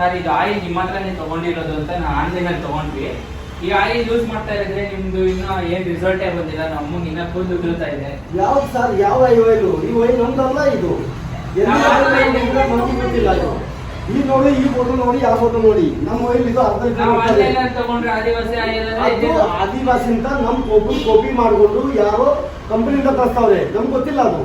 Sir ಇದು oil ನಿಮ್ಮ ಹತ್ರನೇ ತಗೊಂಡಿರೋದು ಅಂತ ನಾನು ಆನ್ಲೈನ್ ಅಲ್ಲಿ ತಗೊಂಡ್ವಿ. ಈ ಆಯಿಲ್ ಯೂಸ್ ಮಾಡ್ತಾ ಇದ್ರೆ ನಿಮ್ದು ಇನ್ನ ಏನ್ ರಿಸಲ್ಟೇ ಬಂದಿಲ್ಲ ನಮಗೆ ಇನ್ನ ಕೂದಲು ಉದುರುತ್ತಾ ಇದೆ. ಯಾವ್ದು ಸರ್ ಯಾವ ಈ ಆಯಿಲು ಈ ಆಯಿಲ್ ನಮ್ದಲ್ಲ ಇದು. ಗೊತ್ತಿಲ್ಲ ಇದು. ಈ ನೋಡಿ ಈ ಫೋಟೋ ನೋಡಿ ಯಾವ ಫೋಟೋ ನೋಡಿ. ನಮ್ಮ ಆಯಿಲ್ ಇದು ಅರ್ಧ ನಾವು ಬರ್ತದೆ. ಆನ್ಲೈನ್ ಅಲ್ಲಿ ತಗೊಂಡ್ರೆ ಆದಿವಾಸಿ ಆಯಿಲ್ ಅದು ಆದಿವಾಸಿ ಅಂತ ನಮ್ ಕಾಪಿ ಕಾಪಿ ಮಾಡಿಕೊಂಡು ಯಾರೋ ಕಂಪನಿಯಿಂದ ತರ್ತಾವ್ರೆ ನಮ್ಗೆ ಗೊತ್ತಿಲ್ಲ ಅದು.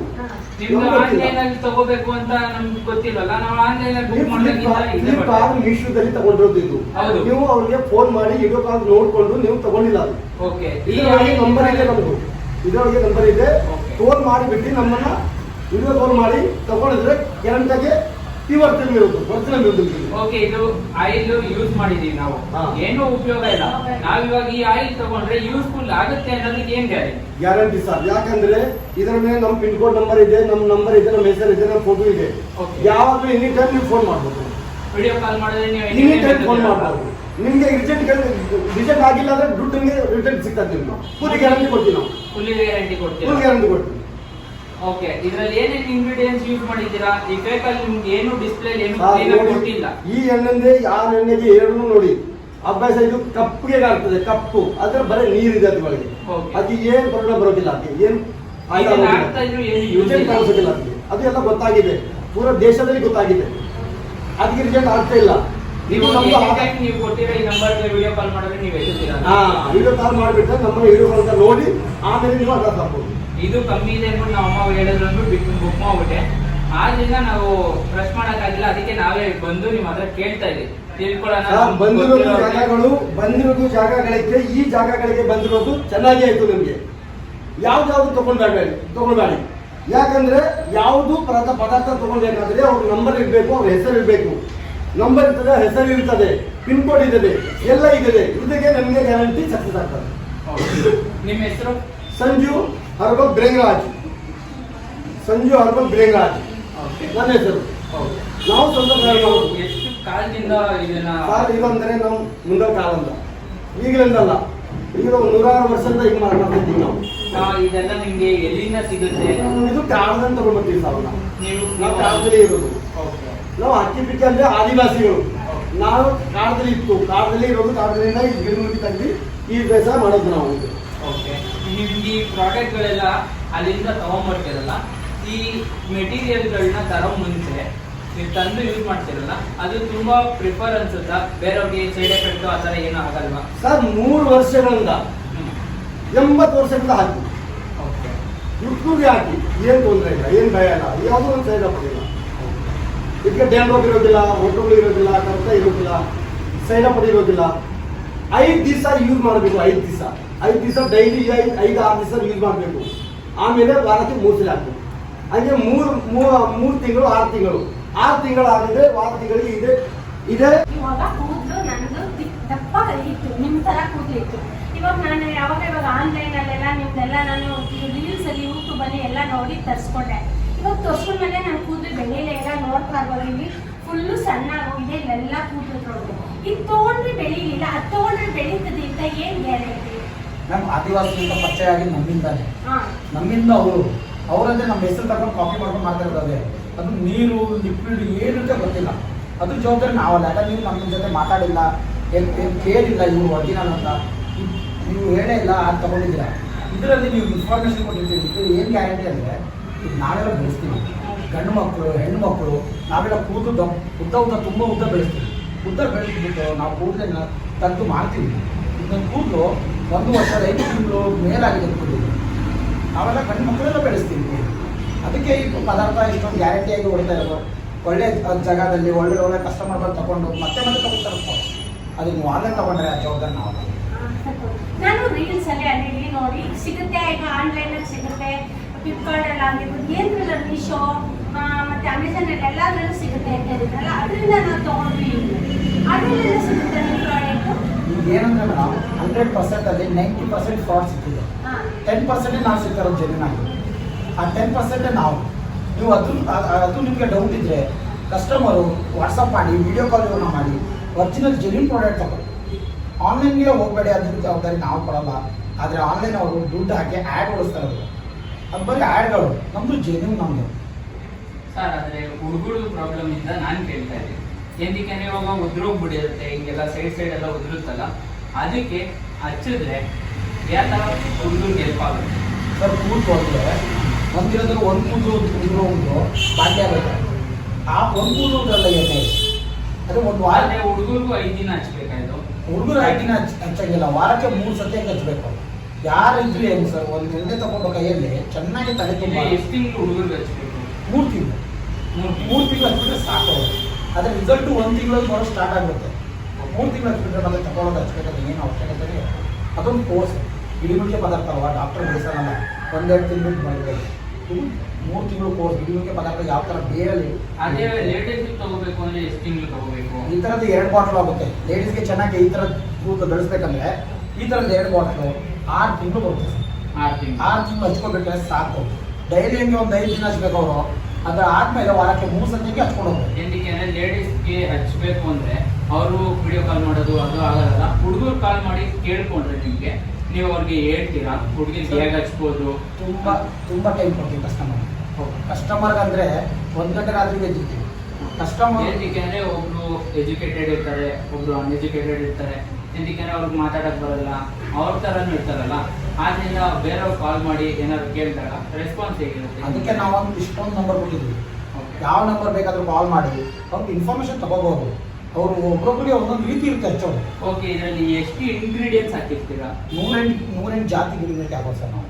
ನಮ್ಗೆ ಆನ್ಲೈನ್ ಅಲ್ಲಿ ತಗೋಬೇಕು ಅಂತ ನಮ್ಗೆ ಗೊತ್ತಿಲ್ವಲ್ಲ ನಾವು ಆನ್ಲೈನ್ ಅಲ್ಲಿ ಬುಕ್ ಇದೇ ಫ್ಲಿಪ್ಕಾರ್ಟ್ ಮೀಶೋದಲ್ಲಿ ತಗೊಂಡಿರೋದು ಇದು. ನೀವು ಅವ್ರಿಗೆ ಫೋನ್ ಮಾಡಿ ವಿಡಿಯೋ ಕಾಲ್ ನೋಡ್ಕೊಂಡು ನೀವು ತಗೊಂಡಿಲ್ಲ ಅದು. ಓಕೆ ಇದರೊಳಗೆ ನಂಬರ್ ಇದೆ ನಮ್ದು. ಇದರೊಳಗೆ ನಂಬರ್ ಇದೆ. ಫೋನ್ ಮಾಡಿ ಮಾಡಿಬಿಟ್ಟು ನಮ್ಮನ್ನ ವಿಡಿಯೋ ಕಾಲ್ ಮಾಡಿ ತಗೊಂಡಿದ್ರೆ ಗ್ಯಾರಂಟಾಗೆ ಫಿಲ್ಮ್ ಇರುತ್ತೆ ಒರಿಜಿನಲ್ ಇರುತ್ತೆ ಓಕೆ ಇದು ಆಯಿಲ್ ಯೂಸ್ ಮಾಡಿದೀವಿ ನಾವು. ಏನು ಉಪಯೋಗ ಇಲ್ಲ. ನಾವ್ ಇವಾಗ ಈ ಆಯಿಲ್ ತಗೊಂಡ್ರೆ ಯೂಸ್ಫುಲ್ ಆಗುತ್ತೆ ಅನ್ನೋದಕ್ಕೆ ಏನ್ ಗ್ಯಾರಂಟಿ ಗ್ಯಾರಂಟಿ ಸರ್. ಯಾಕಂದ್ರೆ ಇದರ ಮೇಲೆ ನಮ್ಮ ಪಿನ್ ಕೋಡ್ ನಂಬರ್ ಇದೆ ನಮ್ಮ ನಂಬರ್ ಇದೆ ನಮ್ಮ ಹೆಸರು ಇದೆ ನಮ್ಮ ಫೋಟೋ ಇದೆ. ಯಾವಾಗ್ಲೂ ಯಾವಾಗಲೂ ಎನಿ ಟೈಮ್ ನೀವು ಫೋನ್ ಮಾಡ್ಬೋದು. ವಿಡಿಯೋ ಕಾಲ್ ಮಾಡಿದ್ರೆ ನೀವು ಎನಿ ಟೈಮ್ ಫೋನ್ ಮಾಡ್ಬೋದು. ನಿಮ್ಗೆ ರಿಜೆಕ್ಟ್ ರಿಜೆಕ್ಟ್ ಆಗಿಲ್ಲ ಅಂದ್ರೆ ದುಡ್ಡು ನಿಮಗೆ ರಿಟರ್ನ್ ಸಿಗ್ತದೆ ನಿಮ್ಗೆ. ಫುಲ್ ಗ್ಯಾರಂಟಿ ಕೊಡ್ತೀವಿ ನಾವು. ಫುಲ್ ಗ್ಯಾರಂಟಿ ಫುಲ್ ಕೊಡ್ತೀರಾ ಗ್ಯಾರಂಟಿ ಕೊಡ್ತೀವಿ. ಓಕೆ ಇದರಲ್ಲಿ ಏನೇನು ಇಂಗ್ರೀಡಿಯೆಂಟ್ಸ್ ಯೂಸ್ ಮಾಡಿದ್ದೀರಾ? ಈ ಕೇಕ್ ಅಲ್ಲಿ ನಿಮ್ಗೆ ಏನು ಡಿಸ್ಪ್ಲೇ ಏನು ನೋಡಿ, ಕೊಟ್ಟಿಲ್ಲ? ಈ ಎಣ್ಣೆಂದ್ರೆ ಯಾವ ಎಣ್ಣೆಗೆ ಎರಡು ನೋಡಿ ಅಭ್ಯಾಸ ಇದು ಕಪ್ಪಿಗೆ ಆಗ್ತದೆ ಕಪ್ಪು. ಅದ್ರ ಬರೀ ನೀರಿದೆ ಅದ್ರೊಳಗೆ Okay. ಅದು ಏನ್ ಬರೋದಿಲ್ಲ ಅದಕ್ಕೆ. ಏನು ಇದನ್ನ. ಇದ್ರು ಏನು ಯೂಸ್ ರಿಸಲ್ಟ್ ಕಾಣಿಸೋದಿಲ್ಲ ಅದಕ್ಕೆ. ಅದು ಎಲ್ಲ ಗೊತ್ತಾಗಿದೆ. ಪೂರ ದೇಶದಲ್ಲಿ ಗೊತ್ತಾಗಿದೆ. ಅದಕ್ಕೆ ರಿಸಲ್ಟ್ ಆಗ್ತಾ ಇಲ್ಲ. ನೀವು ನೀವು ನೀವು ಕೊಟ್ಟಿರೋ ಈ ನಂಬರ್ಗೆ ವಿಡಿಯೋ ಕಾಲ್ ಮಾಡಿದ್ರೆ ನೀವು ಎತ್ತುತ್ತೀರಾ ಹಾ ವಿಡಿಯೋ ಕಾಲ್ ಮಾಡಿಬಿಟ್ರೆ ನಮ್ಮ ವಿಡಿಯೋ ಕಾಲ್ ಅಂತ ನೋಡಿ ಆಮೇಲೆ ನೀವು ಅಡ್ರೆಸ್ ಹಾಕ್ಬೋದು ಇದು ಕಮ್ಮಿ ಇದೆ ಅಂದ್ಬಿಟ್ಟು ನಮ್ಮ ಅಮ್ಮ ಹೇಳಿದ್ರು ಅಂದ್ಬಿಟ್ಟು ಬಿಟ್ಟು ಬುಕ್ ಮಾಡ್ಬಿಟ್ಟೆ. ಆದ್ರಿಂದ ನಾವು ಪ್ರೆಸ್ ಮಾಡೋಕ್ಕಾಗಿಲ್ಲ ಅದಕ್ಕೆ ನಾವೇ ಬಂದು ನಿಮ್ಮ ಹತ್ರ ಕೇಳ್ತಾ ನಮ್ಗೆ ಬಂದಿರೋದು. ಜಾಗಗಳು ಬಂದಿರೋದು ಜಾಗಗಳಿಗೆ ಈ ಜಾಗಗಳಿಗೆ ಬಂದಿರೋದು ಚೆನ್ನಾಗಿ ಆಯ್ತು ನಿಮಗೆ. ಯಾವ್ದಾವ್ದು ತಗೊಂಡ್ಬೇಡ. ತಗೊಳ್ಬೇಡಿ ಯಾಕಂದ್ರೆ ಯಾವುದು ಪದಾರ್ಥ ಪದಾರ್ಥ ತಗೊಳ್ಬೇಕಾದ್ರೆ ಅವ್ರ ನಂಬರ್ ಇರಬೇಕು ಅವ್ರ ಹೆಸರು ಇರಬೇಕು ನಂಬರ್ ಇರ್ತದೆ ಹೆಸರು ಇರ್ತದೆ ಪಿನ್ ಕೋಡ್ ಇರ್ತದೆ ಎಲ್ಲ ಇದೆ ಇದಕ್ಕೆ ನಮಗೆ ಗ್ಯಾರಂಟಿ ಸಕ್ಸಸ್ ಆಗ್ತದೆ. ನಿಮ್ಮ ಹೆಸರು? ಸಂಜು ಹರ್ಬಲ್ ಬ್ರೇಂಗರಾಜ್. ಸಂಜು ಹರ್ಬಲ್ ಬ್ರೇಂಗರಾಜ್. ನನ್ನ ಹೆಸರು. ನಾವು ಸ್ವಂತ. ಎಷ್ಟು ಕಾಲದಿಂದ ಇದನ್ನ ಕಾಲ ಇದಂದ್ರೆ ನಾವು ಮುಂದೆ ಕಾಲಂದ ಈಗಲಿಂದಲ್ಲ. ಈಗ ಒಂದು ನೂರಾರು ವರ್ಷದಿಂದ ಈಗ ಮಾಡ್ತಾ ಇದ್ದೀವಿ ನಾವು. ಇದೆಲ್ಲ ನಿಮಗೆ ಎಲ್ಲಿಂದ ಸಿಗುತ್ತೆ? ಇದು ಕಾಲದಲ್ಲಿ ತಗೊಂಡ್ಬರ್ತೀವಿ ನಾವು ನೀವು ಕಾಲದಲ್ಲಿ ಇರೋದು. Okay. ನಾವು ಅಕ್ಕಿ ಪಿಕ್ಕಿ ಅಂದ್ರೆ ಆದಿವಾಸಿಗಳು. ನಾವು ಕಾಡದಲ್ಲಿ ಇತ್ತು. ಕಾಡದಲ್ಲಿ ಇರೋದು ಕಾಡದಿಂದ ಈ ಗಿಡಮೂಲಿಕೆ ತೆಗ್ದು ಈ ಬೇಸ ಮಾಡೋದು ನಾವು. ಓಕೆ. ನಿಮ್ಗೆ ಈ ಪ್ರಾಡಕ್ಟ್ಗಳೆಲ್ಲ ಅಲ್ಲಿಂದ ತಗೊಂಡ್ಬರ್ತೀರಲ್ಲ ಈ ಮೆಟೀರಿಯಲ್ಗಳನ್ನ ತರೋ ಮುಂಚೆ ನೀವು ತಂದು ಯೂಸ್ ಮಾಡ್ತಿರಲ್ಲ ಅದು ತುಂಬಾ ಪ್ರಿಫರ್ ಅನ್ಸುತ್ತಾ? ಬೇರೆಯವ್ರಿಗೆ ಸೈಡ್ ಎಫೆಕ್ಟ್ ಆ ಥರ ಏನೂ ಆಗಲ್ವಾ? ಸರ್ ಮೂರು ವರ್ಷಗಳಿಂದ ಎಂಬತ್ತು ವರ್ಷದಿಂದ ಹಾಕಿ. ಓಕೆ. ಹಾಕಿ. ಏನು ತೊಂದರೆ ಇಲ್ಲ ಏನು ಭಯ ಇಲ್ಲ ಯಾವುದೋ ಒಂದು ಸೈಡ್ ಎಫೆಕ್ಟ್ ಇಲ್ಲ. ಇದಕ್ಕೆ ಡ್ಯಾಂಡ್ರೋಪ್ ಇರೋದಿಲ್ಲ ಹೊಟ್ಟುಗಳು ಇರೋದಿಲ್ಲ, ಕರ್ತ ಇರೋದಿಲ್ಲ ಅಪ್ ಇರೋದಿಲ್ಲ ಐದು ದಿವಸ ಯೂಸ್ ಮಾಡಬೇಕು, ಐದು ದಿವಸ. ಐದು ದಿವಸ ಡೈಲಿ ಐದು ಐದು, ಆರು ದಿವಸ ಯೂಸ್ ಮಾಡಬೇಕು. ಆಮೇಲೆ ವಾರಕ್ಕೆ ಮೂರು ಸಲ ಹಾಕಬೇಕು. ಹಾಗೆ ಮೂರು ಮೂರು ತಿಂಗಳು, ಆರು ತಿಂಗಳು. ಆರು ತಿಂಗಳು ಆಗಿದೆ, ವಾರ ತಿಂಗಳಿಗೆ ಇದೆ ಇದೆ. ಇವಾಗ ಕೂದಲು ದಿ- ದಪ್ಪ ಇತ್ತು ನಿಮ್ಮ ತರ ಕೂದಲು ಇತ್ತು. ಇವಾಗ ನಾನು ಯಾವಾಗ ಇವಾಗ ಆನ್ಲೈನ್ ಅಲ್ಲೆಲ್ಲ ನಿಮ್ದೆಲ್ಲ ನಾನು ರೀಲ್ಸ್ ಅಲ್ಲಿ ಯೂಟ್ಯೂಬ್ ಅಲ್ಲಿ ಎಲ್ಲ ನೋಡಿ ತರ್ಸ್ಕೊಂಡೆ. ಇವಾಗ ತರ್ಸ್ಕೊಂಡ್ಮೇಲೆ ನಾನು ಕೂದಲು ಬೆಳೆಯಲ್ಲ ಎಲ್ಲ ನೋಡ್ತಾ ಇರ್ಬೋದು ಇಲ್ಲಿ. ಫುಲ್ಲು ಸಣ್ಣ ಆಗೋಗಿದೆ ಇಲ್ಲೆಲ್ಲ ಕೂದಲು ತೊಗೊಂಡು ಇದು ತಗೊಂಡ್ರೆ ಬೆಳೀಲಿಲ್ಲ ಅದು ತಗೊಂಡ್ರೆ ಬೆಳೀತದೆ ಅಂತ ಏನ್ ಗ್ಯಾರಂಟಿ? ನಮ್ಮ ಆದಿವಾಸಿ ಅಂತ ಪರಿಚಯ ಆಗಿ ನಮ್ಮಿಂದಾನೆ. ಹಾ. ನಮ್ಮಿಂದ ಅವರು ಅವರಂದ್ರೆ ನಮ್ಮ ಹೆಸರು ತಗೊಂಡು ಕಾಪಿ ಮಾಡ್ಕೊಂಡು ಮಾತಾಡ್ತಾರೆ ಅದು ನೀರು ಲಿಕ್ವಿಡ್ ಏನು ಅಂತ ಗೊತ್ತಿಲ್ಲ. ಅದು ಜವಾಬ್ದಾರಿ ನಾವಲ್ಲ ಯಾಕಂದ್ರೆ ನೀವು ನಮ್ಮ ಜೊತೆ ಮಾತಾಡಿಲ್ಲ ಕೇಳಿಲ್ಲ ಇವರು ಒರಿಜಿನಲ್ ಅಂತ. ನೀವು ಹೇಳೇ ಇಲ್ಲ ಅದು ತಗೊಂಡಿದ್ದೀರಾ. ಇದರಲ್ಲಿ ನೀವು ಇನ್ಫಾರ್ಮೇಶನ್ ಕೊಟ್ಟಿರ್ತೀವಿ ಇದು ಏನು ಗ್ಯಾರಂಟಿ ಅಂದರೆ ನಾವೆಲ್ಲ ಬೆಳೆಸ್ತೀವಿ. ಗಂಡು ಮಕ್ಕಳು, ಹೆಣ್ಣು ಮಕ್ಕಳು, ನಾವೆಲ್ಲ ಕೂದಲು ಉದ್ದ ಉದ್ದ ತುಂಬ ಉದ್ದ ಬೆಳೆಸ್ತೀವಿ. ಉದ್ದ ಬೆಳೆಸ್ಬಿಟ್ಟು ನಾವು ಕೂದಲನ್ನ ತಂದು ಮಾಡ್ತೀವಿ ಇದನ್ನು ಕೂದಲು ಒಂದು ವರ್ಷದ ಐದು ತಿಂಗಳು ಮೇಲಾಗಿದೆ ಕೂದಲು. ನಾವೆಲ್ಲ ಗಂಡು ಮಕ್ಕಳೆಲ್ಲ ಬೆಳೆಸ್ತೀವಿ. ಅದಕ್ಕೆ ಈ ಪದಾರ್ಥ ಇಷ್ಟೊಂದು ಗ್ಯಾರಂಟಿಯಾಗಿ ಹೊಡಿತಾ ಇರೋದು. ಒಳ್ಳೆ ಜಾಗದಲ್ಲಿ ಒಳ್ಳೆ ಒಳ್ಳೆ ಕಸ್ಟಮರ್ ಬಂದು ತಗೊಂಡು ಮತ್ತೆ ಮತ್ತೆ ತಗೊಳ್ತಾರೆ ಅದು ನೀವು ಆನ್ಲೈನ್ ತಗೊಂಡ್ರೆ ಆ ಜವಾಬ್ದಾರಿ ನಾವು ನಾನು ರೀಲ್ಸ್ ಅಲ್ಲಿ ಅಲ್ಲಿ ನೋಡಿ ಸಿಗುತ್ತೆ ಈಗ ಆನ್ಲೈನ್ ಅಲ್ಲಿ ಸಿಗುತ್ತೆ. ಫ್ಲಿಪ್ಕಾರ್ಟ್ ಅಲ್ಲಿ ಆಗಿರ್ಬೋದು ಏನಿಲ್ಲ ಮೀಶೋ ಮತ್ತೆ ಅಮೆಝಾನ್ ಅಲ್ಲಿ ಎಲ್ಲಾದ್ರಲ್ಲೂ ಸಿಗುತ್ತೆ ಅಂತ ಹೇಳಿದ್ರಲ್ಲ ಅದರಿಂದ ನಾವು ತಗೊಂಡ್ವಿ. ಅದರಲ್ಲೆಲ್ಲ ಸಿಗುತ್ತೆ ನಿಮ್ಮ ಪ್ರಾಡಕ್ಟ್ ಏನಂದ್ರೆ ಮೇಡಮ್ ಹಂಡ್ರೆಡ್ ಪರ್ಸೆಂಟಲ್ಲಿ ನೈಂಟಿ ಪರ್ಸೆಂಟ್ ಫ್ರಾಡ್ ಸಿಗ್ತಿದೆ ಟೆನ್ ಪರ್ಸೆಂಟೇ ನಾವು ಸಿಗ್ತಾರೋದು ಜೆನ್ಯೂನ್ ಆಗಿ. ಆ ಟೆನ್ ಪರ್ಸೆಂಟೇ ನಾವು ನೀವು ಅದು ಅದು ನಿಮಗೆ ಡೌಟ್ ಇದ್ದರೆ ಕಸ್ಟಮರು ವಾಟ್ಸಪ್ ಮಾಡಿ ವಿಡಿಯೋ ಕಾಲ್ ಮಾಡಿ ಒರಿಜಿನಲ್ ಜೆನ್ಯೂನ್ ಪ್ರಾಡಕ್ಟ್ ತಗೊಳ್ಳಿ ಆನ್ಲೈನ್ಗೆ ಹೋಗಬೇಡಿ ಅದ್ರ ಜವಾಬ್ದಾರಿ ನಾವು ಕೊಡಲ್ಲ. ಆದರೆ ಆನ್ಲೈನ್ ಅವರು ದುಡ್ಡು ಹಾಕಿ ಆ್ಯಡ್ ಓಡಿಸ್ತಾರೆ ಅದು ಬರೀ ಆ್ಯಡ್ಗಳು. ನಮ್ಮದು ಜೆನ್ಯೂನ್ ನಮ್ಮದು ಸರ್ ಆದರೆ ಹುಡುಗರು ಪ್ರಾಬ್ಲಮ್ ಇಂದ ನಾನು ಕೇಳ್ತಾ ಇದ್ದೀನಿ. ಏನಕ್ಕೆ ಇವಾಗ ಉದುರೋಗ್ಬಿಡಿರುತ್ತೆ ಹಿಂಗೆಲ್ಲ ಸೈಡ್ ಸೈಡ್ ಎಲ್ಲ ಉದುರುತ್ತಲ್ಲ ಅದಕ್ಕೆ ಹಚ್ಚಿದ್ರೆ ಯಾವ ಥರ ಹುಡುಗರಿಗೆ ಹೆಲ್ಪ್ ಆಗುತ್ತೆ? ಸರ್ ಕೂದಲು ಹೋದ್ರೆ ಒಂದಿರೋದ್ರ ಒಂದು ಕೂದಲು ಉದುರೋ ಒಂದು ಬಾಕಿ ಆಗುತ್ತೆ. ಆ ಒಂದು ಕೂದಲು ಉದ್ರಲ್ಲ ಎಣ್ಣೆ ಅದು ಒಂದು ವಾರ ಹುಡುಗರಿಗೂ ಐದು ದಿನ ಹಚ್ಬೇಕಾಯ್ತು. ಹುಡುಗರು ಐಟಿನ ಹಚ್ಚಂಗಿಲ್ಲ ವಾರಕ್ಕೆ ಮೂರು ಸತಿ ಹಚ್ಚಬೇಕು ಯಾರು ಇದ್ರಿ ಏನು ಸರ್? ಒಂದು ಎಣ್ಣೆ ತಗೊಂಡು ಕೈಯಲ್ಲಿ ಚೆನ್ನಾಗಿ ತಲೆ ತುಂಬ. ಎಷ್ಟು ತಿಂಗಳು ಹುಡುಗರಿಗೆ ಹಚ್ಬೇಕು ಮೂರು ತಿಂಗಳು. ಮೂರು ತಿಂಗಳು. ಹಚ್ಬಿಟ್ರೆ ಸಾಕು. ಅದ್ರ ರಿಸಲ್ಟ್ ಒಂದು ತಿಂಗಳು ಬರೋ ಸ್ಟಾರ್ಟ್ ಆಗುತ್ತೆ. ಮೂರು ತಿಂಗಳು ಹಚ್ಬಿಟ್ರೆ ನಮಗೆ ತಗೊಳ್ಳೋದು ಹಚ್ಬೇಕಾದ್ರೆ ಏನು ಅವಶ್ಯಕತೆ. ಅದೊಂದು ಕೋರ್ಸ್ ಇಳಿಮುಖ್ಯ ಪದಾರ್ಥ ಅಲ್ವಾ? ಡಾಕ್ಟರ್ ಬೆಳೆಸಲ್ಲ. ಒಂದೆರಡು ತಿಂಗಳು ಮಾಡಬೇಕು ಇದು ಮೂರು ತಿಂಗಳು ಕೋರ್ಸ್ ಇಳಿಮುಖ್ಯ ಪದಾರ್ಥ ಯಾವ ಥರ ಬೇರಲ್ಲಿ ಅದೇ ತಗೋಬೇಕು ಅಂದ್ರೆ ಎಷ್ಟು ತಿಂಗಳು ತಗೋಬೇಕು? ಈ ಥರದ್ದು ಎರಡು ಬಾಟ್ಲು ಆಗುತ್ತೆ. ಲೇಡೀಸ್ಗೆ ಚೆನ್ನಾಗಿ ಈ ಥರ ಕೂದಲು ಬೆಳೆಸ್ಬೇಕಂದ್ರೆ ಈ ಥರದ್ದು ಎರಡು ಬಾಟ್ಲು ಆರು ತಿಂಗಳು ಬರುತ್ತೆ ಆರು ತಿಂಗಳು. ಆರು ತಿಂಗಳು ಹಚ್ಕೊಬೇಕಂದ್ರೆ ಸಾಕು. ಡೈಲಿ ಹಂಗೆ ಒಂದು ಐದು ದಿನ ಹಚ್ಬೇಕು ಅವರು. ಅದ್ರ ಆದ್ಮೇಲೆ ವಾರಕ್ಕೆ ಮೂರು ಸತಿಗೆ ಹಚ್ಕೊಂಡು ಹೋಗ್ಬೇಕು. ಏನಕ್ಕೆ ಅಂದ್ರೆ ಲೇಡೀಸ್ಗೆ ಹಚ್ಬೇಕು ಅಂದ್ರೆ ಅವರು ವಿಡಿಯೋ ಕಾಲ್ ಮಾಡೋದು ಅದು ಆಗಲ್ಲ. ಹುಡುಗರು ಕಾಲ್ ಮಾಡಿ ಕೇಳ್ಕೊಂಡ್ರೆ ನಿಮಗೆ. ನೀವು ಅವ್ರಿಗೆ ಹೇಳ್ತೀರಾ? ಹುಡುಗಿಗೆ ಹೇಗೆ ಹಚ್ಬೋದು? ತುಂಬ ತುಂಬ ಟೈಮ್ ಕೊಡ್ತೀವಿ ಕಸ್ಟಮರ್ ಕಸ್ಟಮರ್ಗೆ ಅಂದರೆ ಒಂದು ಗಂಟೆ ರಾತ್ರಿ ಎದ್ದಿರ್ತೀವಿ. ಕಸ್ಟಮರ್ ಏನಕ್ಕೆ ಅಂದರೆ ಒಬ್ರು ಎಜುಕೇಟೆಡ್ ಇರ್ತಾರೆ ಒಬ್ರು ಅನ್ಎಜುಕೇಟೆಡ್ ಇರ್ತಾರೆ. ಅಂದ್ರೆ ಅವ್ರಿಗೆ ಮಾತಾಡಕ್ ಬರಲ್ಲ. ಅವ್ರ ತರನು ಇರ್ತಾರಲ್ಲ. ಆದ್ರಿಂದ ಬೇರೆಯವ್ರು ಕಾಲ್ ಮಾಡಿ ಏನಾದ್ರು ಕೇಳಿದಾಗ ರೆಸ್ಪಾನ್ಸ್ ಹೇಗಿರುತ್ತೆ? ಅದಕ್ಕೆ ನಾವೊಂದು ಇಷ್ಟೊಂದು ನಂಬರ್ ಕೊಟ್ಟಿದ್ವಿ ಯಾವ ನಂಬರ್ ಬೇಕಾದ್ರೂ ಕಾಲ್ ಮಾಡಿ ಅವ್ರಿಗೆ ಇನ್ಫಾರ್ಮೇಶನ್ ತಗೋಬಹುದು ಅವರು ಒಬ್ಬೊಬ್ಬರಿಗೆ ಒಂದೊಂದು ರೀತಿ ಇರುತ್ತೆ ಹೆಚ್ಚು ಓಕೆ ಇದರಲ್ಲಿ ಎಷ್ಟು ಇಂಗ್ರೀಡಿಯೆಂಟ್ಸ್ ಹಾಕಿರ್ತೀರಾ? ನೂರೆಂಟು ನೂರೆಂಟು ಜಾತಿ ಗಿಡಗಳಿಗೆ ಹಾಕೋದು ಸರ್ ನಾವು.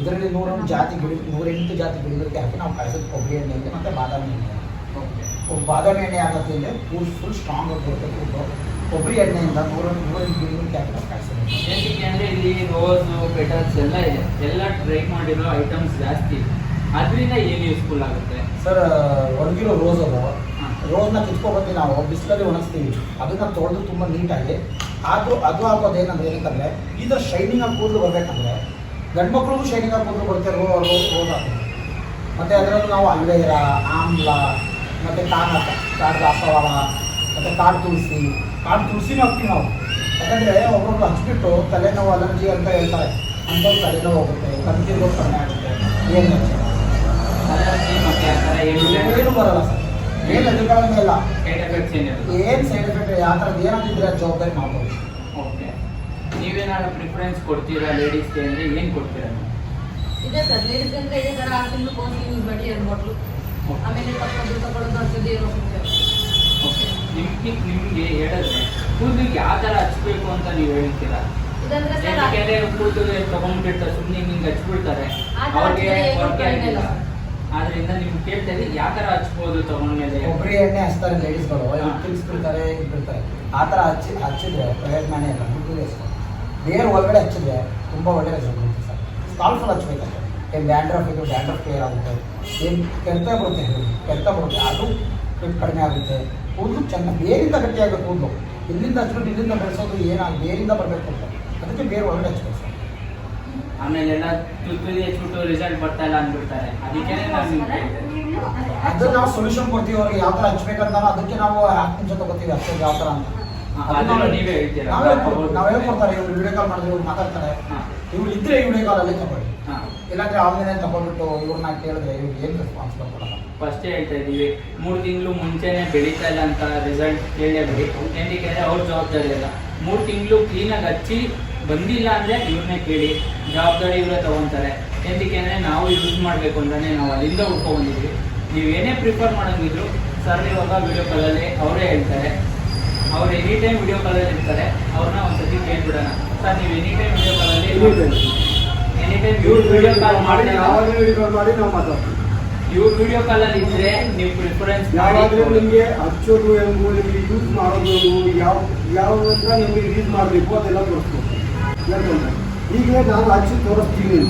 ಇದರಲ್ಲಿ ನೂರೆಂಟು ಜಾತಿ ಗಿಡ ನೂರೆಂಟು ಜಾತಿ ಗಿಡಗಳಿಗೆ ಹಾಕಿ ನಾವು ಕಳಿಸೋದು ಕೊಬ್ಬರಿ ಎಣ್ಣೆ ಅಂತ ಮತ್ತು ಬಾದಾಮಿ ಎಣ್ಣೆ. ಓಕೆ ಬಾದಾಮಿ ಎಣ್ಣೆ ಅಂದರೆ ಫುಲ್ ಫುಲ್ ಸ್ಟ್ರಾಂಗ್ ಆಗಿ ಬರುತ್ತೆ ಕೊಬ್ಬರಿ ಎಣ್ಣೆಯಿಂದ ನೂರ ಗಿಡಗಳಿಗೆ ಹಾಕಿ ನಾವು ಏನಕ್ಕೆ ಅಂದ್ರೆ ಇಲ್ಲಿ ರೋಸ್ ಪೆಟಲ್ಸ್ ಎಲ್ಲ ಇದೆ. ಎಲ್ಲ ಟ್ರೈ ಮಾಡಿರೋ ಐಟಮ್ಸ್ ಜಾಸ್ತಿ ಅದರಿಂದ ಏನು ಯೂಸ್ಫುಲ್ ಆಗುತ್ತೆ? ಸರ್ ಒಣಗಿರೋ ರೋಸ್ ಅದು. ಹಾ. ರೋಸ್ನ ಕಿತ್ಕೊಬಂದು ನಾವು ಬಿಸಿಲಲ್ಲಿ ಒಣಗಿಸ್ತೀವಿ. ಅದನ್ನ ತೊಳೆದು ತುಂಬ ನೀಟಾಗಿ. ಆದರೂ ಅದು ಹಾಕೋದು ಏನಂದ್ರೆ ಏನಂತಂದ್ರೆ ಇದು ಶೈನಿಂಗ್ ಆಗಿ ಕೂದಲು ಬರಬೇಕಂದ್ರೆ ಗಂಡು ಮಕ್ಳಿಗೂ ಶೈನಿಂಗ್ ಆಗಿ ಕೂದಲು ಬರುತ್ತೆ ರೋ ರೋಸ್ ರೋಸ್ ಹಾಕೋದು ಮತ್ತು ಅದರಲ್ಲೂ ನಾವು ಅಲ್ವೇರ ಆಮ್ಲ ಮತ್ತು ಕಾಣ ಕಾಡು ದಾಸವಾಳ ಮತ್ತು ಕಾಡು ತುಳಸಿ ಕಾಡು ತುಳಸಿನೂ ಹೋಗ್ತೀವಿ ನಾವು. ಯಾಕಂದರೆ ಒಬ್ಬೊಬ್ರು ಹಚ್ಚಿಬಿಟ್ಟು ತಲೆನೋವು ಅಲರ್ಜಿ ಅಂತ ಹೇಳ್ತಾರೆ. ಅಂಥವ್ರು ತಲೆನೋವು ಹೋಗುತ್ತೆ. ಕಣ್ತಿರ್ಗೋ ಕಡಿಮೆ ಆಗುತ್ತೆ. ಏನು ಅಲರ್ಜಿ ಮತ್ತೆ ಆ ಏನು ಬರಲ್ಲ ಸರ್. ಏನು ಎದುರುಗಳಂಗೆ ಇಲ್ಲ. ಸೈಡ್ ಎಫೆಕ್ಟ್ಸ್ ಏನು ಸೈಡ್ ಎಫೆಕ್ಟ್ ಯಾವ ಥರದ್ದು ಏನಾದಿದ್ರೆ ಜವಾಬ್ದಾರಿ ಮಾಡ್ಬೋದು. ಓಕೆ ನೀವೇನಾದ್ರು ಪ್ರಿಫರೆನ್ಸ್ ಕೊಡ್ತೀರಾ ಲೇಡೀಸ್ಗೆ ಅಂದರೆ ಏನು ಕೊಡ್ತೀರಾ? ಇದೆ ಸರ್. ಲೇಡೀಸ್ ಅಂದರೆ ಇದೇ ತರ ಆರು ತಿಂಗಳು ಕೋರ್ಸ್ ಯೂಸ್ ಮಾಡಿ ಎರಡು ಬಾಟ್ಲು ಆಮೇಲೆ ತಗೊಳ್ಳೋದು ತಗೊಳ್ಳೋದು ಹಚ್ಚೋದು ಇರೋ ನಿಮ್ಗೆ ನಿಮ್ಗೆ ಹೇಳಿದ್ರೆ ಕೂದಲಿಗೆ ಯಾವ ಥರ ಹಚ್ಬೇಕು ಅಂತ ನೀವು ಹೇಳ್ತೀರಾ? ಯಾಕೆಂದ್ರೆ ಕೂದಲು ತಗೊಂಡ್ಬಿಟ್ಟಿರ್ತಾರೆ ಸುಮ್ಮನೆ ಹಿಂಗೆ ಹಚ್ಬಿಡ್ತಾರೆ? ಅವ್ರಿಗೆ ವರ್ಕ್. ಆದ್ರಿಂದ ನೀವು ಕೇಳ್ತಾ ಇದ್ದೀವಿ ಯಾವ ಥರ ಹಚ್ಬೋದು ತಗೊಂಡ್ಮೇಲೆ? ಕೊಬ್ಬರಿ ಎಣ್ಣೆ ಹಚ್ತಾರೆ ಲೇಡೀಸ್ಗಳು ಆ ಥರ ಹಚ್ಚಿ ಹಚ್ಚಿದ್ರೆ ಪ್ರಯೋಜನನೇ ಇಲ್ಲ ಬೇರೆ ಒಳಗಡೆ ಹಚ್ಚಿದ್ರೆ ತುಂಬ ಒಳ್ಳೆ ರಿಸಲ್ಟ್ ಬರುತ್ತೆ ಸರ್. ಸ್ಕಾಲ್ಫಲ್ ಹಚ್ಬೇಕಂತೆ ಏನು ಡ್ಯಾಂಡ್ರಫ್ ಇದು ಡ್ಯಾಂಡ್ರಫ್ ಕೇರ್ ಆಗುತ್ತೆ ಏನು ಕೆರೆತ ಬರುತ್ತೆ ಕೆರೆತ ಬರುತ್ತೆ ಅದು ಕಡಿಮೆ ಆಗುತ್ತೆ. ಕೂದಲು ಚೆನ್ನ ಬೇರಿಂದ ಗಟ್ಟಿಯಾಗುತ್ತೆ ಕೂದಲು. ಇಲ್ಲಿಂದ ಹಚ್ಬಿಟ್ಟು ಇಲ್ಲಿಂದ ಬೆಳೆಸೋದು ಏನಾಗ ಬೇರಿಂದ ಬರಬೇಕು ಅಂತ. ಅದಕ್ಕೆ ಬೇರೆ ಒಳಗಡೆ ಹಚ್ಬೇಕು. ಸರ್ ಆಮೇಲೆ ಎಲ್ಲ ತುತ್ತೂರಿ ಹಚ್ಬಿಟ್ಟು ರಿಸಲ್ಟ್ ಬರ್ತಾ ಇಲ್ಲ ಅಂದ್ಬಿಡ್ತಾರೆ. ಅದಕ್ಕೆ ಅದು ನಾವು ಸೊಲ್ಯೂಷನ್ ಕೊಡ್ತೀವಿ ಅವ್ರಿಗೆ ಯಾವ ಥರ ಹಚ್ಬೇಕಂತ ಅದಕ್ಕೆ ನಾವು ಹತ್ತು ಜೊತೆ ಗೊತ್ತೀವಿ ಅಷ್ಟೇ ಯಾವ ಥರ ಅಂತ. ನಾವು- ನೀವೇ ಕೊಡ್ತಾರೆ ಇವ್ರು ವಿಡಿಯೋ ಕಾಲ್ ಮಾಡಿದ್ರೆ ಇವ್ರು ಮಾತಾಡ್ತಾರೆ ಇವ್ರು ಇದ್ರೆ ವಿಡಿಯೋ ಕಾಲಲ್ಲಿ ತಗೊಳ್ಳಿ. ಹಾಂ ಇಲ್ಲಾಂದ್ರೆ ಆನ್ಲೈನ್ ತಗೊಂಡ್ಬಿಟ್ಟು ಇವ್ರನ್ನ ಕೇಳಿದ್ರೆ ಇವ್ರಿಗೆ ಏನು ರೆಸ್ಪಾನ್ಸ್ ಕೊಡಲ್ಲ ಫಸ್ಟೇ ಹೇಳ್ತಾ ಇದ್ದೀವಿ ಮೂರು ತಿಂಗಳು ಮುಂಚೆನೆ ಬೆಳೀತಾ ಇಲ್ಲ ಅಂತ ರಿಸಲ್ಟ್ ಕೇಳಲೇಬೇಕು ಏನಕ್ಕೆ ಅವ್ರ ಜವಾಬ್ದಾರಿ ಅಲ್ಲ. ಮೂರು ತಿಂಗಳು ಕ್ಲೀನಾಗಿ ಹಚ್ಚಿ ಬಂದಿಲ್ಲ ಅಂದರೆ ಇವ್ರನ್ನೇ ಕೇಳಿ. ಜವಾಬ್ದಾರಿ ಇವರೇ ತಗೊಂತಾರೆ. ಏನಕ್ಕೆ ಅಂದ್ರೆ ನಾವು ಯೂಸ್ ಮಾಡಬೇಕು ಅಂತಾನೆ ನಾವು ಅಲ್ಲಿಂದ ಬಂದಿದ್ವಿ ನೀವು ಏನೇ ಪ್ರಿಫರ್ ಮಾಡೋಂಗಿದ್ರು ಸರ್ ಇವಾಗ ವಿಡಿಯೋ ಕಾಲಲ್ಲಿ ಅವರೇ ಹೇಳ್ತಾರೆ. ಅವ್ರು ಎನಿ ಟೈಮ್ ವಿಡಿಯೋ ಕಾಲಲ್ಲಿ ಇರ್ತಾರೆ ಅವ್ರನ್ನ ಒಂದ್ಸತಿ ಕೇಳ್ಬಿಡೋಣ. ಸರ್ ನೀವು ಎನಿ ಟೈಮ್ ವಿಡಿಯೋ ಕಾಲಲ್ಲಿ ಇವ್ರು ವಿಡಿಯೋ ಕಾಲ್ ಮಾಡಿ ಯಾವಾಗಲೂ ವಿಡಿಯೋ ಮಾಡಿ ನಾವು ಮಾತಾಡ್ತೀವಿ. ಇವ್ರು ವಿಡಿಯೋ ಕಾಲಲ್ಲಿ ಇದ್ರೆ ನೀವು ಪ್ರಿಫರೆನ್ಸ್ ಯಾವಾಗಲೂ ನಿಮಗೆ ಹಚ್ಚೋದು ಎಂಬು ನಿಮಗೆ ಯೂಸ್ ಮಾಡೋದು ಯಾವ ಯಾವ ಹತ್ರ ನಿಮಗೆ ಯೂಸ್ ಮಾಡಬೇಕು ಅದೆಲ್ಲ ತೋರಿಸ್ಬೇಕು. ಯಾಕಂದ್ರೆ ಈಗಲೇ ನಾನು ಹಚ್ಚಿ ತೋರಿಸ್ತೀನಿ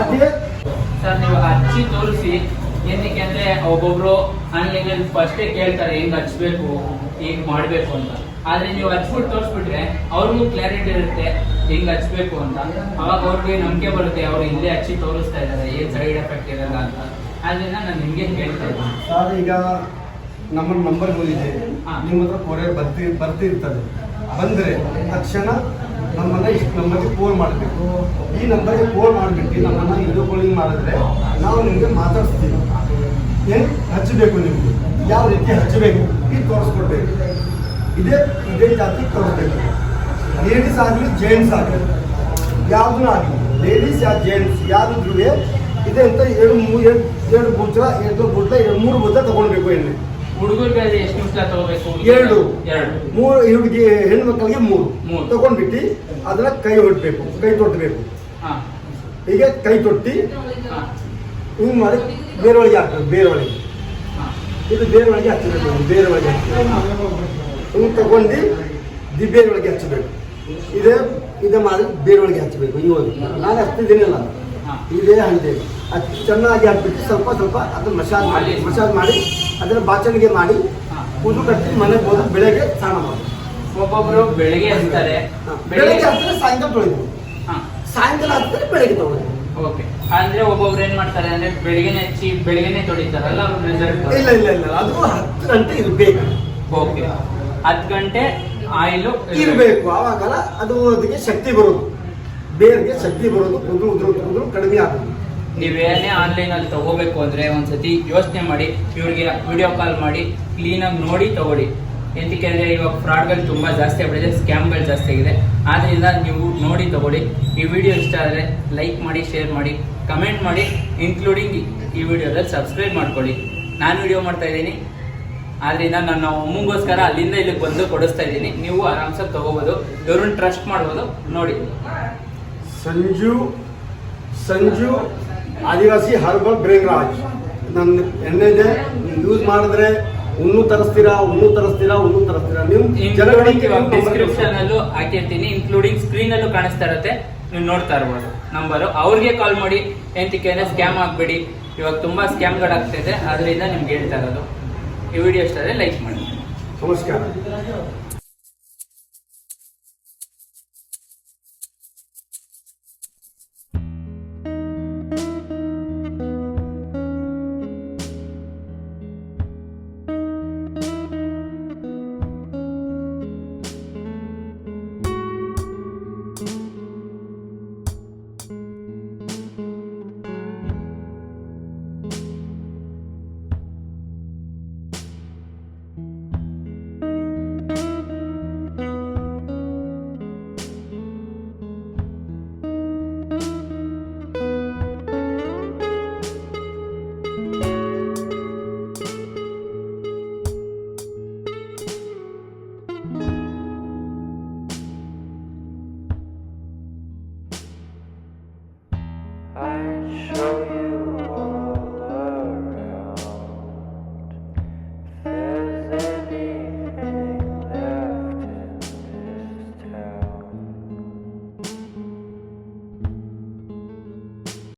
ಅದೇ ಸರ್ ನೀವು ಹಚ್ಚಿ ತೋರಿಸಿ ಏನಕ್ಕೆ ಅಂದ್ರೆ ಒಬ್ಬೊಬ್ರು ಆನ್ಲೈನಲ್ಲಿ ಫಸ್ಟೇ ಕೇಳ್ತಾರೆ ಹೆಂಗ್ ಹಚ್ಬೇಕು ಹೇಗ್ ಮಾಡ್ಬೇಕು ಅಂತ. ಆದ್ರೆ ನೀವು ಹಚ್ಬಿಟ್ಟು ತೋರಿಸ್ಬಿಟ್ರೆ ಅವ್ರಿಗೂ ಕ್ಲಾರಿಟಿ ಇರುತ್ತೆ. ಹೆಂಗ್ ಹಚ್ಬೇಕು ಅಂತ. ಅವಾಗ ಅವ್ರಿಗೆ ನಂಬಿಕೆ ಬರುತ್ತೆ ಅವ್ರು ಇಲ್ಲೇ ಹಚ್ಚಿ ತೋರಿಸ್ತಾ ಇದ್ದಾರೆ ಏನ್ ಸೈಡ್ ಎಫೆಕ್ಟ್ ಇರಲ್ಲ ಅಂತ. ಆದ್ರಿಂದ ನಾನು ನಿಮ್ಗೆ ಕೇಳ್ತಾ ಇದ್ದೀನಿ. ಸರ್ ಈಗ ನಮ್ಮ ನಂಬರ್ ಬಂದಿದೆ. ನಿಮ್ಮ ಹತ್ರ ಕೊರಿಯರ್ ಬರ್ತಿ ಬರ್ತಿರ್ತದೆ. ಬಂದರೆ ತಕ್ಷಣ ನಮ್ಮನ್ನ ಇಷ್ಟು ನಂಬರ್ಗೆ ಫೋನ್ ಮಾಡಬೇಕು. ಈ ನಂಬರ್ಗೆ ಫೋನ್ ಮಾಡಿಬಿಟ್ಟು ನಮ್ಮನ್ನ ಇದು ಕೋಲಿಂಗ್ ಮಾಡಿದ್ರೆ ನಾವು ನಿಮಗೆ ಮಾತಾಡಿಸ್ತೀವಿ. ಏನು? ಹಚ್ಚಬೇಕು ನಿಮಗೆ. ಯಾವ ರೀತಿ ಹಚ್ಚಬೇಕು ಇದು ತೋರಿಸ್ಕೊಡ್ಬೇಕು. ಇದೇ ಇದೇ ಜಾತಿ ತೋರಿಸ್ಬೇಕು. ಲೇಡೀಸ್ ಆಗಲಿ ಜೆಂಟ್ಸ್ ಆಗಲಿ ಯಾವುದೂ ಆಗಲಿ ಲೇಡೀಸ್ ಯಾ ಜೆಂಟ್ಸ್ ಯಾವ್ದು ಇದೆ ಅಂತ ಎರಡು ಮೂರು ಎರಡು ಎರಡು ಬುಚ್ಚ ಎರಡು ಬುಟ್ಲ ಎರಡು ಮೂರು ಬುದ್ಧ ತಗೊಳ್ಬೇಕು ಎಣ್ಣೆ. ಹುಡುಗರಿಗೆ ಎಷ್ಟು ನಿಮಿಷ ತಗೋಬೇಕು? ಎರಡು. ಎರಡು. ಮೂರು ಹುಡುಗಿ ಹೆಣ್ಣು ಮಕ್ಕಳಿಗೆ ಮೂರು. ಮೂರು. ತಗೊಂಡ್ಬಿಟ್ಟು ಅದನ್ನ ಕೈ ಹೊಟ್ಟಬೇಕು ಕೈ ತೊಟ್ಟಬೇಕು ಹೀಗೆ ಕೈ ತೊಟ್ಟಿ ಹಿಂಗ್ ಮಾಡಿ ಬೇರೊಳಗೆ ಹಾಕ್ಬೇಕು ಬೇರೊಳಗೆ ಇದು ಬೇರೊಳಗೆ ಹಚ್ಚಬೇಕು ಬೇರೊಳಗೆ ಹಚ್ಚಬೇಕು. ಹಿಂಗೆ ತಗೊಂಡು ದಿ ಬೇರೊಳಗೆ ಹಚ್ಚಬೇಕು. ಇದೇ ಇದೆ ಮಾಡಿ ಬೇರೊಳಗೆ ಹಚ್ಚಬೇಕು ಇವಾಗ ನಾನು ಹಚ್ತಿದ್ದೀನಿಲ್ಲ. ಇದೇ ಹಂಗೆ. ಅದು ಚೆನ್ನಾಗಿ ಹಾಕ್ಬಿಟ್ಟು ಸ್ವಲ್ಪ ಸ್ವಲ್ಪ ಅದನ್ನ ಮಸಾಜ್ ಮಾಡಿ. ಮಸಾಜ್ ಮಾಡಿ ಅದನ್ನ ಬಾಚಣಿಗೆ ಮಾಡಿ ಹಾ. ಕೂದಲು ಕಟ್ಟಿ ಮನೆಗೆ ಹೋದ್ರೆ ಬೆಳಗ್ಗೆ ಸ್ನಾನ ಮಾಡಿ. ಒಬ್ಬೊಬ್ಬರು ಬೆಳಿಗ್ಗೆ ಹಚ್ತಾರೆ. ಬೆಳಗ್ಗೆ ಹಚ್ಚಿದ್ರೆ ಸಾಯಂಕಾಲ ತೊಳಿಬೇಕು ಹಾ. ಸಾಯಂಕಾಲ ಹಚ್ಚಿದ್ರೆ ಬೆಳಗ್ಗೆ ತೊಗೊಳ್ಬೇಕು ಓಕೆ. ಅಂದ್ರೆ ಒಬ್ಬೊಬ್ರು ಏನ್ ಮಾಡ್ತಾರೆ ಅಂದ್ರೆ ಬೆಳಿಗ್ಗೆ ಹಚ್ಚಿ ಬೆಳಿಗ್ಗೆನೆ ತೊಳಿತಾರಲ್ಲ ಅವ್ರು ರಿಸಲ್ಟ್ ಇಲ್ಲ ಇಲ್ಲ ಇಲ್ಲ. ಅದು ಹತ್ತು ಗಂಟೆ ಬೇಕು ಓಕೆ. ಹತ್ತು ಗಂಟೆ ಆಯಿಲು ಇರಬೇಕು. ಆವಾಗಲ್ಲ ಅದು ಅದಕ್ಕೆ ಶಕ್ತಿ ಬರೋದು. ಬೇರ್ಗೆ ಶಕ್ತಿ ಬರೋದು ಕುದ್ರು ಉದ್ರು ಕುದ್ರು ಕಡಿಮೆ ಆಗೋದು. ನೀವೇನೇ ಆನ್ಲೈನ್ ಅಲ್ಲಿ ತಗೋಬೇಕು ಅಂದ್ರೆ ಒಂದ್ಸತಿ ಯೋಚನೆ ಮಾಡಿ ಇವ್ರಿಗೆ ವಿಡಿಯೋ ಕಾಲ್ ಮಾಡಿ ಕ್ಲೀನಾಗಿ ನೋಡಿ ತಗೊಳ್ಳಿ. ಎಂತಕ್ಕೆ ಅಂದರೆ ಇವಾಗ ಫ್ರಾಡ್ಗಳು ತುಂಬಾ ಜಾಸ್ತಿ ಆಗ್ಬಿಟ್ಟಿದೆ ಸ್ಕ್ಯಾಮ್ಗಳು ಜಾಸ್ತಿ ಆಗಿದೆ. ಆದ್ದರಿಂದ ನೀವು ನೋಡಿ ತಗೊಳ್ಳಿ. ಈ ವಿಡಿಯೋ ಇಷ್ಟ ಆದರೆ ಲೈಕ್ ಮಾಡಿ ಶೇರ್ ಮಾಡಿ ಕಮೆಂಟ್ ಮಾಡಿ ಇನ್ಕ್ಲೂಡಿಂಗ್ ಈ ವಿಡಿಯೋದಲ್ಲಿ ಸಬ್ಸ್ಕ್ರೈಬ್ ಮಾಡ್ಕೊಳ್ಳಿ. ನಾನು ವಿಡಿಯೋ ಮಾಡ್ತಾ ಇದ್ದೀನಿ. ಆದ್ರಿಂದ ನನ್ನ ಅಮ್ಮಂಗೋಸ್ಕರ ಅಲ್ಲಿಂದ ಇಲ್ಲಿಗೆ ಬಂದು ಕೊಡಿಸ್ತಾ ಇದ್ದೀನಿ. ನೀವು ಆರಾಮ್ಸಾಗಿ ತಗೋಬೋದು. ಇವ್ರನ್ನ ಟ್ರಸ್ಟ್ ಮಾಡ್ಬೋದು. ನೋಡಿ. ಸಂಜು ಸಂಜು ಆದಿವಾಸಿ ಹರ್ಬಲ್ ಬ್ರೇನ್ ರಾಜ್ ನನ್ನ ಎಣ್ಣೆ ಇದೆ. ಯೂಸ್ ಮಾಡಿದ್ರೆ ಹುಣ್ಣು ತರಿಸ್ತೀರಾ ಹುಣ್ಣು ತರಿಸ್ತೀರಾ ಹುಣ್ಣು ತರಿಸ್ತೀರಾ? ನೀವು ಜನಗಳಿಗೆ ಡಿಸ್ಕ್ರಿಪ್ಷನ್ ಅಲ್ಲೂ ಹಾಕಿರ್ತೀನಿ. ಇನ್ಕ್ಲೂಡಿಂಗ್ ಸ್ಕ್ರೀನ್ ಅಲ್ಲೂ ಕಾಣಿಸ್ತಾ ಇರುತ್ತೆ. ನೀವು ನೋಡ್ತಾ ಇರ್ಬೋದು. ನಂಬರು ಅವ್ರಿಗೆ ಕಾಲ್ ಮಾಡಿ. ಎಂತಿಕೆ ಸ್ಕ್ಯಾಮ್ ಆಗ್ಬೇಡಿ. ಇವಾಗ ತುಂಬಾ ಸ್ಕ್ಯಾಮ್ಗಳು ಆಗ್ತಿದೆ ಅದರಿಂದ ನಿಮ್ಗೆ ಹೇಳ್ತಾ ಇರೋದು. ಈ ವಿಡಿಯೋ ಇಷ್ಟ ಆದರೆ ಲೈಕ್ ಮಾಡಿ. ನಮಸ್ಕಾರ.